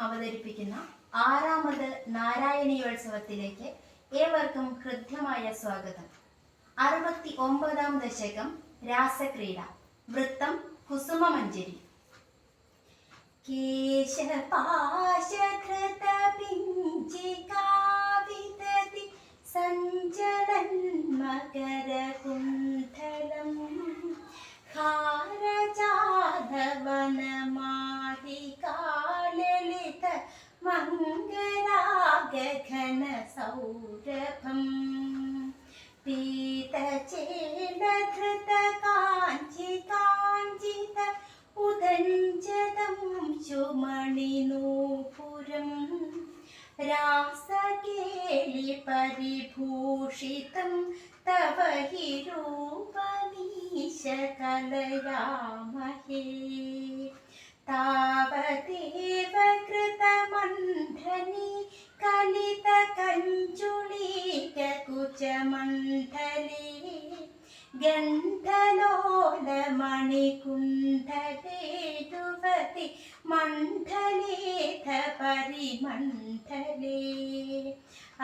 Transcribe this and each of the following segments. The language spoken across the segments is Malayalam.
അവതരിപ്പിക്കുന്ന ആറാമത് നാരായണീയോത്സവത്തിലേക്ക് ഏവർക്കും ഹൃദ്യമായ സ്വാഗതം. അറുപത്തി ഒമ്പതാം ദശകം രാസക്രീഡ വൃത്തം കുസുമമഞ്ജരി. കേശപാശകൃതപിഞ്ചികാവിതതി गगनसौरभम् पीतचेलधृत काञ्चि काञ्चित उदञ्जदं सुमणिनूपुरम् रासकेलिपरिभूषितं तव हि रूपमीशकलयामहे तावदेव कृतमन् ഗന്ധലോലമണികുണ്ഠലേതുവതി മണ്ഡലേധ പരിമണ്ഡലേ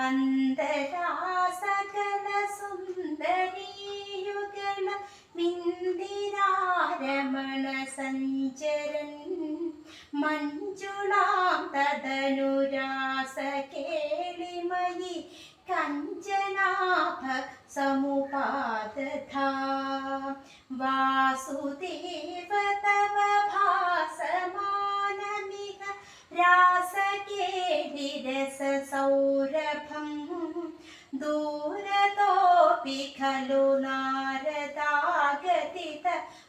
അന്തരാസകല സുന്ദരീയുഗള വിന്ദിരാരമണ സഞ്ചരൻ മഞ്ജുളാം തദനുരാ कञ्चनाथ समुपात था। वासुदेव तव भासमानमिह रासके निरससौरभम् दूरतोऽपि खलु नारदागतित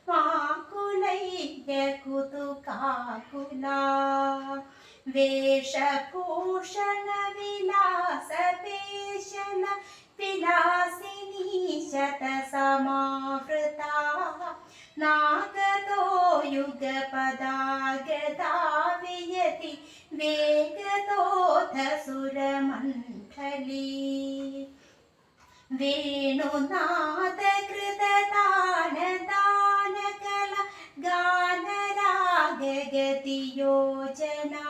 माकुलय्य कुतुकाकुला। वेषभूषणविलासपे दर्शन विलासिनी शतसमावृता नागतो युगपदागदा वियति वेगतोऽथ सुरमण्डली। वेणुनाद कृतदानदानकल योजना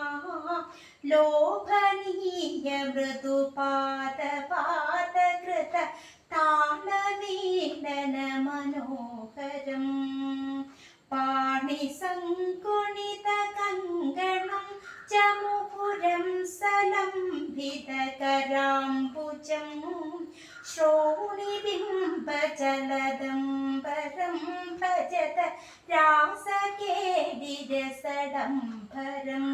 लोभ സലംഭിതകരാംബുജം ശ്രോണിബിംബജലദംബരം ഭജത രാസകേടിരസഡംബരം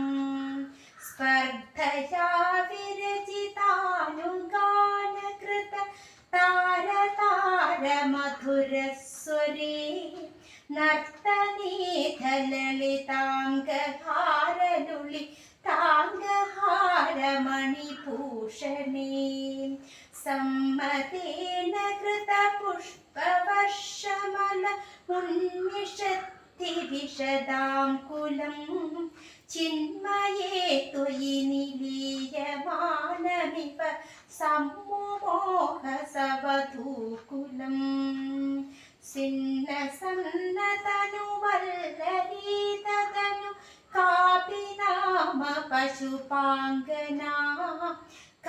സ്പർദ്ധയാ വിരചിതാനുഗാനകൃത താരതാര മധുരസ്വരേ संमतेन कृतपुष्पवशमल उन्निषत्ति विशदाङ्कुलम् चिन्मये तु निलीयमानमिव सम्मोहसवधूकुलम् सिन्नसन्नतनुवल्लरीतनु कापि नाम पशुपाङ्गना।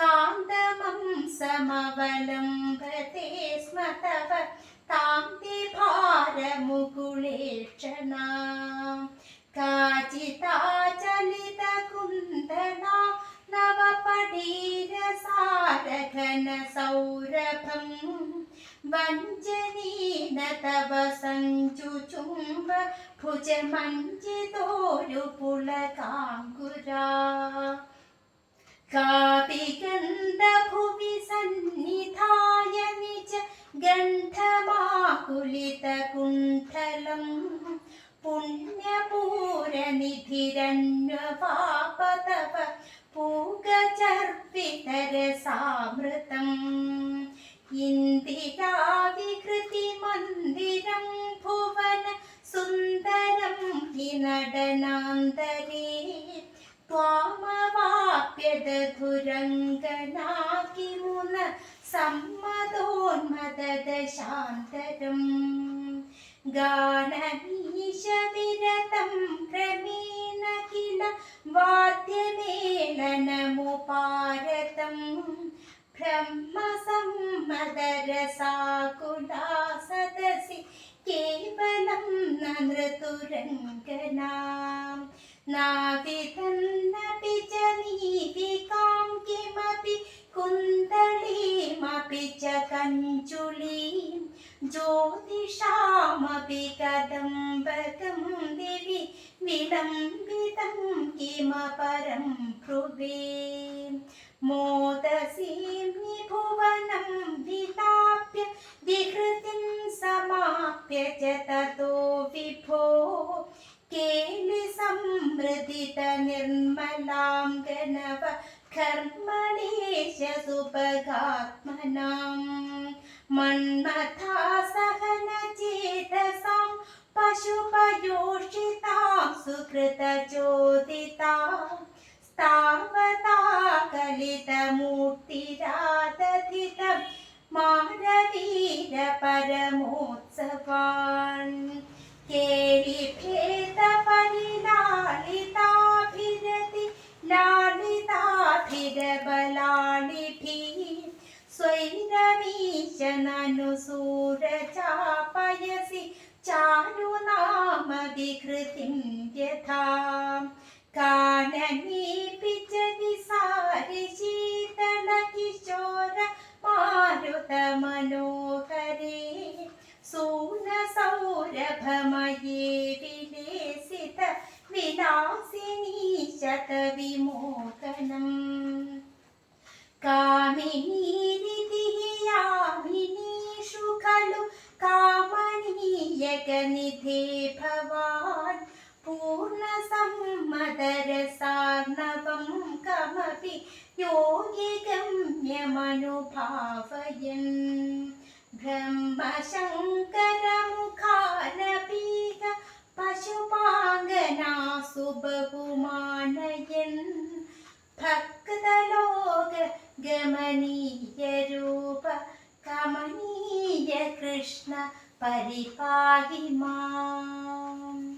കാന്തമം സമവലംബത്തെ സ്മ തവ താന്തി ഭാരമുകുളേക്ഷണാ. കാചിതാചലിത കുന്ദനാ നവപടീരസാരഘന സൗരഭം വഞ്ചനീന തവ സഞ്ചുചുംബ ഭുജമഞ്ചിതോരു പുളകാങ്കുരാ. കാപിഗന്ധഭുവി സന്നിധായ നിജ ഗന്ധമാകുലിതകുണ്ഠലം പുണ്യപൂരനിധിരന്വപാപതവ പൂഗചർപ്പിതരസാമൃതം ഇന്ദിരാവികൃതി മന്ദിരം ഭുവന സുന്ദരം ഹി നടനാന്തരേ യദുരംഗനാകിമുന സമ്മതോന്മതശാന്തരം ഗാനമീശവിരതം ക്രമേണ കില വാദ്യമേളനമുപാരതം. ബ്രഹ്മസമ്മതരസാകുലാസദസി കേവലം നൃതുരംഗനാം. നാവിതം च कञ्चुलीं ज्योतिषामपि कदम्बकं दिवि विलम्बितं किमपरं भ्रुवे। मोदसीम्नि भुवनं विलाप्य विहृतिं समाप्य च मन्मथा सहनचेतसां पशुपयोषितां सुकृतचोदितां तावता कलितमूर्तिरादधितं मानवीर परमोत्सवान् केलिभेदपरिलालिताभिरति लालिताभिरबलालिभिः स्वैरवीशननुसूरचापयसि चारुनामविकृतिं यथा काननीपि च विसारि शीतलकिशोर मारुतमनोहरे सूनसौरभमये विलेसित विलासिनी शतविमोचनम् गम्यमनुभावयन् ब्रह्मशङ्करमुखानपीग पशुपाङ्गनासु बहुमानयन् भक्तलोक गमनीयरूप कमनीय कृष्ण परिपाहि माम्